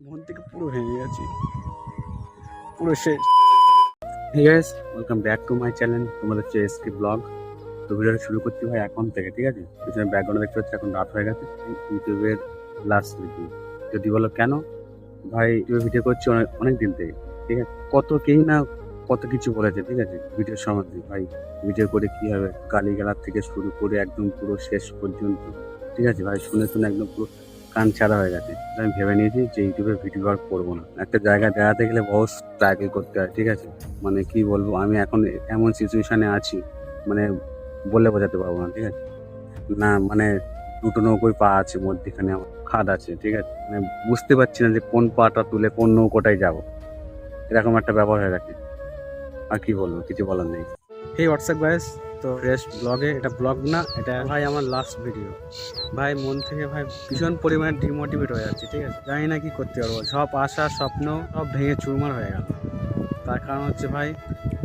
মন থেকে পুরো ভেঙে গেছি। পুরো শেষ। Hey guys welcome back to my channel তোমাদের হচ্ছে এসকে ব্লগ তো ভিডিওটা শুরু করছি ভাই এখন থেকে, ঠিক আছে? পিছনে ব্যাকগ্রাউন্ডে দেখতে হচ্ছে এখন রাত হয়ে গেছে। ইউটিউবের লাস্ট ভিডিও যদি বলো কেন? ভাই ইউটিউবে ভিডিও করছি অনেক অনেক দিন থেকে, ঠিক আছে? কত কেই না কত কিছু বলেছে, ঠিক আছে? ভিডিওর সম্বন্ধে, ভাই। ভিডিও করে কি হবে? গালি গালার থেকে শুরু করে একদম পুরো শেষ পর্যন্ত, ঠিক আছে? ভাই, শুনে শুনে একদম পুরো কান ছাড়া হয়ে গেছে। আমি ভেবে নিয়েছি যে ইউটিউবে ভিডিও আর করব না। একটা জায়গায় বেড়াতে গেলে বহু স্ট্রাগল করতে হয়, ঠিক আছে? মানে কি বলব, আমি এখন এমন সিচুয়েশনে আছি মানে বলে বোঝাতে পারব না, ঠিক আছে? না মানে দুটো নৌকোই পা আছে, মধ্যেখানে খাদ আছে, ঠিক আছে? মানে বুঝতে পারছি না যে কোন পাটা তুলে কোন নৌকোটায় যাব। এরকম একটা ব্যাপার হয়ে গেছে। আর কি বলব, কিছু বলার নেই। এই হোয়াটসঅ্যাপ গাইস তো রেস্ট ব্লগে এটা ব্লগ না, এটা ভাই আমার লাস্ট ভিডিও ভাই, মন থেকে ভাই ভীষণ পরিমাণে ডিমোটিভেট হয়ে যাচ্ছে, ঠিক আছে? জানি না কি করতে পারব, সব আশা, স্বপ্ন, সব ভেঙে চুরমার হয়ে গেল। তার কারণ হচ্ছে ভাই,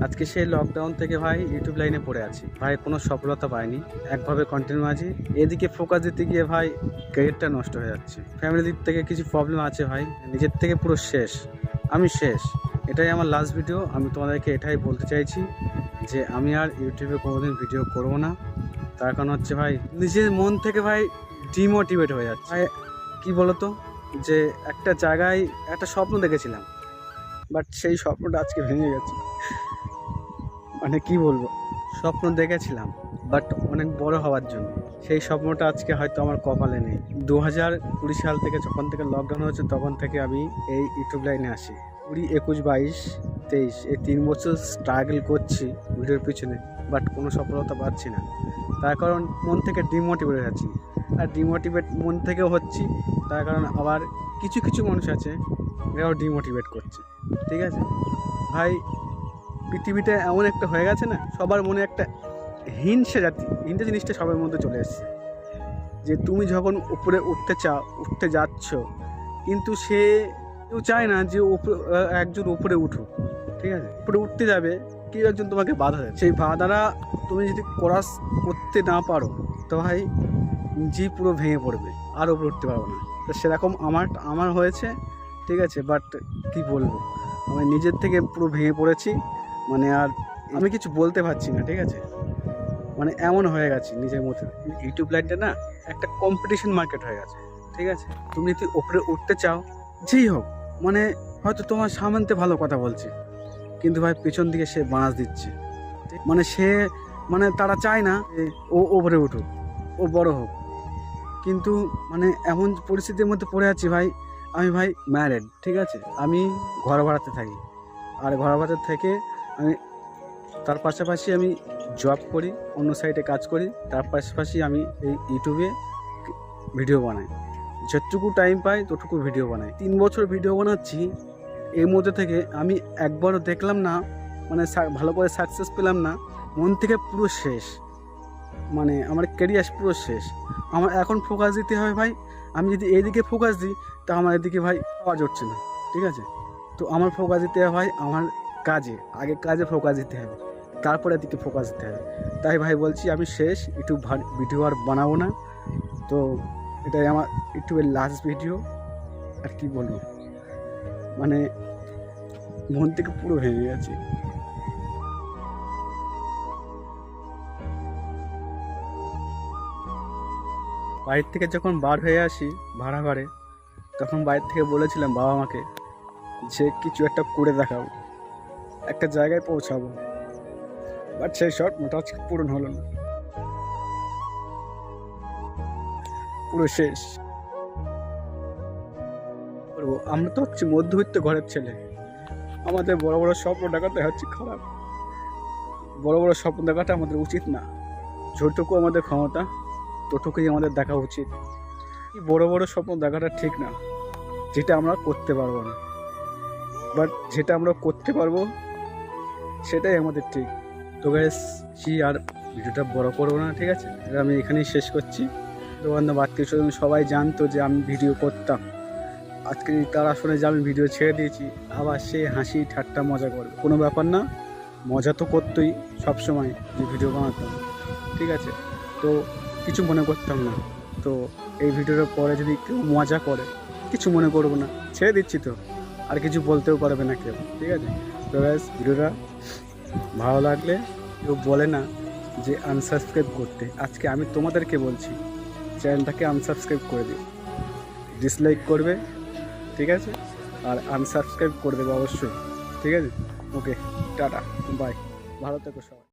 আজকে সেই লকডাউন থেকে ভাই ইউটিউব লাইনে পড়ে আছি। ভাই, কোনো সফলতা পাইনি, একভাবে কন্টিনিউ আছি। এদিকে ফোকাস দিতে গিয়ে ভাই ক্যারিয়ারটা নষ্ট হয়ে যাচ্ছে। ফ্যামিলি দিক থেকে কিছু প্রবলেম আছে ভাই, নিজের থেকে পুরো শেষ, আমি শেষ। এটাই আমার লাস্ট ভিডিও আমি তোমাদেরকে এটাই বলতে চাইছি যে আমি আর ইউটিউবে কোনোদিন ভিডিও করব না। তার কারণ হচ্ছে ভাই, নিজের মন থেকে ভাই ডিমোটিভেট হয়ে যাচ্ছে। ভাই, কী বলতো? যে একটা জায়গায় একটা স্বপ্ন দেখেছিলাম বাট সেই স্বপ্নটা আজকে ভেঙে গেছে। মানে কি বলব? স্বপ্ন দেখেছিলাম বাট অনেক বড় হওয়ার জন্য। সেই স্বপ্নটা আজকে হয়তো আমার কপালে নেই। দু হাজার কুড়ি সাল থেকে যখন থেকে লকডাউন হয়েছে, তখন থেকে আমি এই ইউটিউব লাইনে আসি। কুড়ি, একুশ, বাইশ, তেইশ, এই তিন বছর স্ট্রাগল করছি ভিডিওর পিছনে বাট কোনো সফলতা পাচ্ছি না। তার কারণ মন থেকে ডিমোটিভেট যাচ্ছি। আর ডিমোটিভেট মন থেকেও হচ্ছি, তার কারণ আবার কিছু কিছু মানুষ আছে, এরাও ডিমোটিভেট করছে, ঠিক আছে? ভাই পৃথিবীটা এমন একটা হয়ে গেছে না, সবার মনে একটা হিংসা জাতি, হিংসা জিনিসটা সবার মধ্যে চলে এসছে। যে তুমি যখন উপরে উঠতে চাও, উঠতে যাচ্ছ, কিন্তু সে কেউ চায় না যে একজন উপরে উঠুক, ঠিক আছে? উপরে উঠতে যাবে, কেউ একজন তোমাকে বাধা দেয় সেই বাধাটা তুমি যদি ক্রস করতে না পারো, তো ভাই নিজেই পুরো ভেঙে পড়বে, আর উপরে উঠতে পারব না। তো সেরকম আমার আমার হয়েছে, ঠিক আছে? বাট কি বলব? আমি নিজের থেকে পুরো ভেঙে পড়েছি মানে আর আমি কিছু বলতে পারছি না, ঠিক আছে? মানে এমন হয়ে গেছে নিজের মধ্যে। ইউটিউব লাইনটা না একটা কম্পিটিশন মার্কেট হয়ে গেছে, ঠিক আছে? তুমি যদি ওপরে উঠতে চাও, যেই হোক মানে হয়তো তোমার সামন্তে ভালো কথা বলছে। কিন্তু ভাই পেছন দিকে সে বাঁশ দিচ্ছে। মানে সে মানে তারা চায় না ও ওপরে উঠুক, ও বড় হোক। কিন্তু মানে এমন পরিস্থিতির মধ্যে পড়ে আছি ভাই, আমি ভাই ম্যারেড ঠিক আছে? আমি ঘর ভাড়াতে থাকি। আর ঘর ভাড়াতে থেকে আমি, তার পাশাপাশি আমি জব করি, অন্য সাইডে কাজ করি। তার পাশাপাশি আমি এই ইউটিউবে ভিডিও বানাই। যতটুকু টাইম পাই ততটুকু ভিডিও বানাই। তিন বছর ভিডিও বানাচ্ছি, এর মধ্যে থেকে আমি একবারও দেখলাম না মানে ভালো করে সাকসেস পেলাম না, মন থেকে পুরো শেষ। মানে আমার ক্যারিয়ার পুরো শেষ। আমার এখন ফোকাস দিতে হবে ভাই, আমি যদি এইদিকে ফোকাস দিই, তা আমার এদিকে ভাই আওয়াজ হচ্ছে না, ঠিক আছে? তো আমার ফোকাস দিতে হবে ভাই আমার কাজে, আগে কাজে ফোকাস দিতে হবে, তারপরে এদিকে ফোকাস দিতে হবে। তাই ভাই বলছি আমি শেষ ইউটিউব ভিডিও আর বানাবো না। তো এটাই আমার ইউটিউবের লাস্ট ভিডিও আর কি বলব? মানে মন থেকে পুরো ভেঙে গেছে। বাড়ির থেকে যখন বার হয়ে আসি ভাড়া ঘরে, তখন বাড়ির থেকে বলেছিলাম বাবা মাকে যে, কিছু একটা করে দেখাবো একটা জায়গায় পৌঁছাবো। বাট সেই স্বপ্নটা আজকে পূরণ হলো না। পুরো শেষ। করব। আমরা তো হচ্ছে মধ্যবিত্ত ঘরের ছেলে। আমাদের বড় বড় স্বপ্ন দেখাতে হচ্ছে খারাপ। বড় বড় স্বপ্ন দেখাটা আমাদের উচিত না। যতটুকু আমাদের ক্ষমতা, ততটুকুই আমাদের দেখা উচিত। বড় বড় স্বপ্ন দেখাটা ঠিক না। যেটা আমরা করতে পারব না। বাট যেটা আমরা করতে পারব, সেটাই আমাদের ঠিক। তো গ্যাস কি আর ভিডিওটা বড় করব না, ঠিক আছে? আমি এখানেই শেষ করছি। তো বান্ধব আত্মীয় স্বজন সবাই জানতো যে আমি ভিডিও করতাম। আজকে তারা শুনে যে আমি ভিডিও ছেড়ে দিয়েছি, আবার সে হাসি, ঠাট্টা, মজা করবে। কোনো ব্যাপার না, মজা তো করতোই সবসময় যে ভিডিও বানাতাম। ঠিক আছে? তো কিছু মনে করতাম না। তো এই ভিডিওর পরে যদি কেউ মজা করে, কিছু মনে করব না। ছেড়ে দিচ্ছি তো। আর কিছু বলতেও পারবে না কেউ। ঠিক আছে? তো ব্যাস, ভিডিওটা ভালো লাগলে কেউ বলে না যে আনসাবস্ক্রাইব করতে। আজকে আমি তোমাদেরকে বলছি চ্যানেলটাকে আনসাবস্ক্রাইব করে দিও। ডিসলাইক করবে, ঠিক আছে? আর আনসাবস্ক্রাইব করে দেবে অবশ্যই, ঠিক আছে? ওকে টাটা বাই ভালো থেকো সবাই।